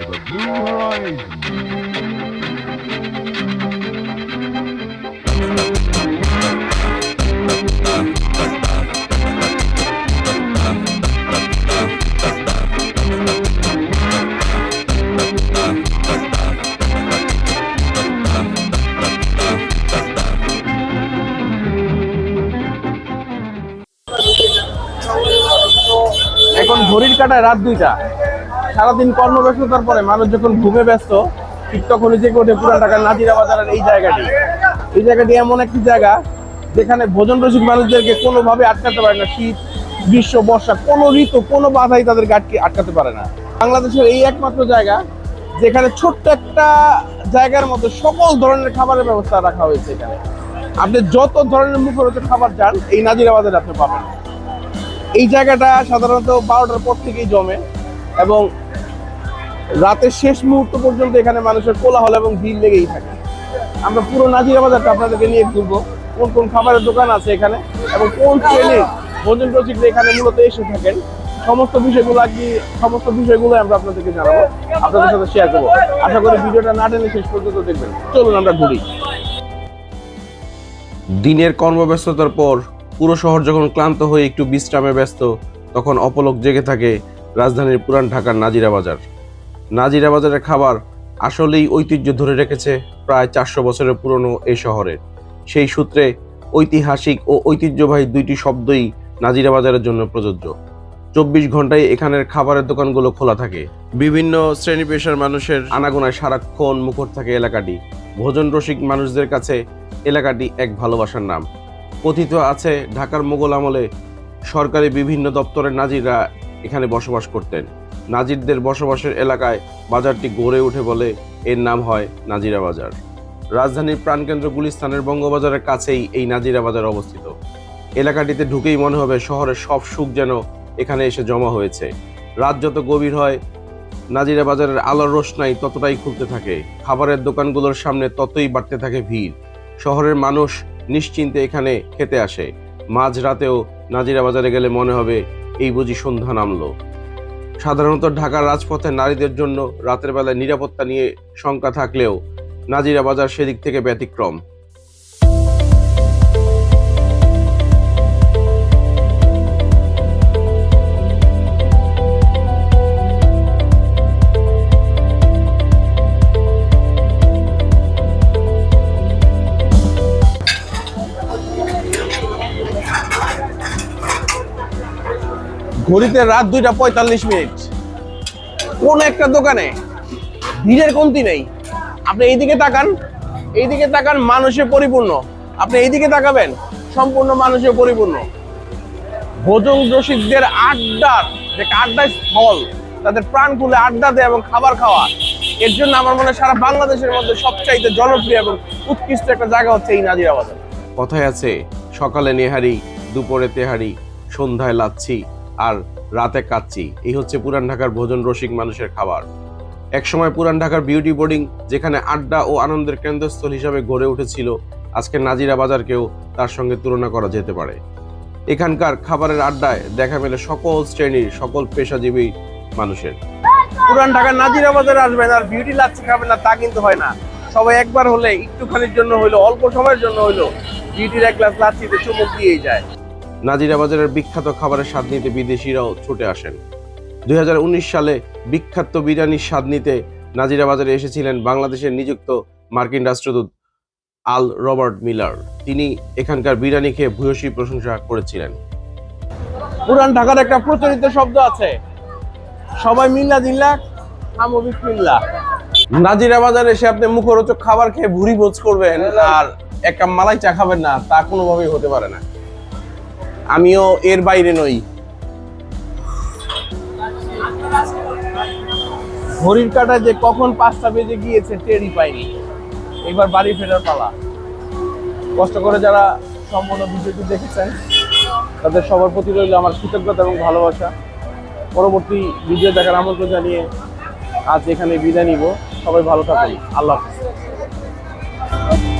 to the Blue Horizon. এখন ঘড়ির কাটায় রাত দুইটা সারাদিন কর্মব্যস্ততার পরে মানুষ যখন ঘুমে ব্যস্ত, ঠিক তখনই যে ওঠে পুরান ঢাকার নাজিরা বাজারের এই জায়গাটি। এই জায়গাটি এমন একটি জায়গা যেখানে ভোজন রসিক মানুষদেরকে কোনোভাবে আটকাতে পারে না। শীত, গ্রীষ্ম, বর্ষা, কোনো ঋতু, কোনো বাধাই তাদের আটকে, আটকাতে পারে না। বাংলাদেশের এই একমাত্র জায়গা যেখানে ছোট্ট একটা জায়গার মধ্যে সকল ধরনের খাবারের ব্যবস্থা রাখা হয়েছে এখানে। আপনি যত ধরনের মুখরোচক খাবার চান, এই নাজিরা বাজারে আপনি পাবেন। এই জায়গাটা সাধারণত বারোটার পর থেকেই জমে। এবং রাতের শেষ মুহূর্ত পর্যন্ত এখানে মানুষের কোলাহল এবং ভিড় লেগেই থাকে। আমরা পুরো নাজিরা বাজারটা আপনাদেরকে নিয়ে ঘুরবো, কোন কোন খাবারের দোকান আছে এখানে এবং কোন ট্রেনে ভোজন রসিকরা এখানে মূলত এসে থাকেন। সমস্ত বিষয়গুলো আর কি, সমস্ত বিষয়গুলো আমরা আপনাদেরকে জানাব, আপনাদের সাথে শেয়ার করব। আশা করি ভিডিওটা না টেনে শেষ পর্যন্ত দেখবেন। চলুন আমরা ঘুরি। দিনের কর্মব্যস্ততার পর পুরো শহর যখন ক্লান্ত হয়ে একটু বিশ্রামে ব্যস্ত, তখন অপলক জেগে থাকে রাজধানীর পুরান ঢাকার নাজিরা বাজার। নাজিরা বাজারের খাবার আসলেই ঐতিহ্য ধরে রেখেছে প্রায় চারশো বছরের পুরনো এই শহরের। সেই সূত্রে ঐতিহাসিক ও ঐতিহ্যবাহী দুইটি শব্দই নাজিরা বাজারের জন্য প্রযোজ্য। চব্বিশ ঘন্টায় এখানের খাবারের দোকানগুলো খোলা থাকে। বিভিন্ন শ্রেণি পেশার মানুষের আনাগোনায় সারাক্ষণ মুখর থাকে এলাকাটি। ভোজন রসিক মানুষদের কাছে এলাকাটি এক ভালোবাসার নাম। কথিত আছে, ঢাকার মোগল আমলে সরকারি বিভিন্ন দপ্তরের নাজিররা এখানে বসবাস করতেন। নাজিরদের বসবাসের এলাকায় বাজারটি গড়ে ওঠে বলে এর নাম হয় নাজিরা বাজার। রাজধানীর প্রাণকেন্দ্র গুলিস্তানের বঙ্গবাজারের কাছেই এই নাজিরা বাজার অবস্থিত। এলাকাটিতে ঢুকেই মনে হবে শহরের সব সুখ যেন এখানে এসে জমা হয়েছে। রাত যত গভীর হয়, নাজিরা বাজারের আলোর রোশনাই ততটাই খুলতে থাকে। খাবারের দোকানগুলোর সামনে ততই বাড়তে থাকে ভিড়। শহরের মানুষ নিশ্চিন্তে এখানে খেতে আসে। মাঝ রাতেও নাজিরা বাজারে গেলে মনে হবে এই বুঝি সন্ধ্যা নামল। সাধারণত ঢাকার রাজপথে নারীদের জন্য রাতের বেলায় নিরাপত্তা নিয়ে শঙ্কা থাকলেও নাজিরা বাজার সেদিক থেকে ব্যতিক্রম। ঘড়িতে রাত দুইটা পঁয়তাল্লিশ মিনিট। কোন একটা দোকানে ভিড়ের কমতি নেই। আপনি এইদিকে তাকান এইদিকে তাকান, মানুষে পরিপূর্ণ। আপনি এইদিকে তাকাবেন, সম্পূর্ণ মানুষে পরিপূর্ণ। ভোজন রসিকদের আড্ডার যে আড্ডা স্থল, তাদের প্রাণ খুলে আড্ডা দেয় এবং খাবার খাওয়া, এর জন্য আমার মনে হয় সারা বাংলাদেশের মধ্যে সবচাইতে জনপ্রিয় এবং উৎকৃষ্ট একটা জায়গা হচ্ছে এই নাজিরা বাজার। কথায় আছে, সকালে নেহারি, দুপুরে তেহারি, সন্ধ্যায় লাচ্ছি। আর রাতে কাচ্ছি এই হচ্ছে পুরান ঢাকার ভোজন রসিক মানুষের খাবার। একসময় পুরান ঢাকার বিউটি বোর্ডিং যেখানে আড্ডা ও আনন্দের কেন্দ্রস্থল হিসাবে গড়ে উঠেছিল, আজকে নাজিরা বাজারকেও তার সঙ্গে তুলনা করা যেতে পারে। এখানকার খাবারের আড্ডায় দেখা মেলে সকল শ্রেণির, সকল পেশাজীবী মানুষের। পুরান ঢাকার নাজিরা বাজারে আসবেন আর বিউটি লাচ্ছি খাবেন না, তা কিন্তু হয় না। সবাই একবার হলে একটুখানির জন্য হইল, অল্প সময়ের জন্য হইল বিউটির এক গ্লাস লাচ্ছিতে চুমুক দিয়েই যায়। নাজিরা বাজারের বিখ্যাত খাবারের স্বাদ নিতে বিদেশিরাও ছুটে আসেন। দুই হাজার উনিশ সালে বিখ্যাত বিরিয়ানির স্বাদ নিতে নাজিরা বাজারে এসেছিলেন বাংলাদেশের নিযুক্ত মার্কিন রাষ্ট্রদূত আল রবার্ট মিলার। তিনি এখানকার বিরিয়ানি খেয়ে ভূয়সী প্রশংসা করেছিলেন। পুরান ঢাকার একটা প্রচলিত শব্দ আছে। সবাই মিল্লা দিল্লা খামো বিসমিল্লা। নাজিরা বাজারে এসে আপনি মুখরোচক খাবার খেয়ে ভুড়ি ভোজ করবেন আর এক কাপ মালাই চা খাবেন না তা কোনোভাবেই হতে পারে না। আমিও এর বাইরে নই। ঘড়ির কাটায় যে কখন পাঁচটা বেজে গিয়েছে টেরই পাইনি। এবার বাড়ি ফেরার পালা। কষ্ট করে যারা সম্পূর্ণ ভিডিওটি দেখেছেন, তাদের সবার প্রতি রইল আমার কৃতজ্ঞতা এবং ভালোবাসা। পরবর্তী ভিডিও দেখার আমন্ত্রণ জানিয়ে আজ এখানে বিদায় নিব। সবাই ভালো থাকুন। আল্লাহ হাফিজ।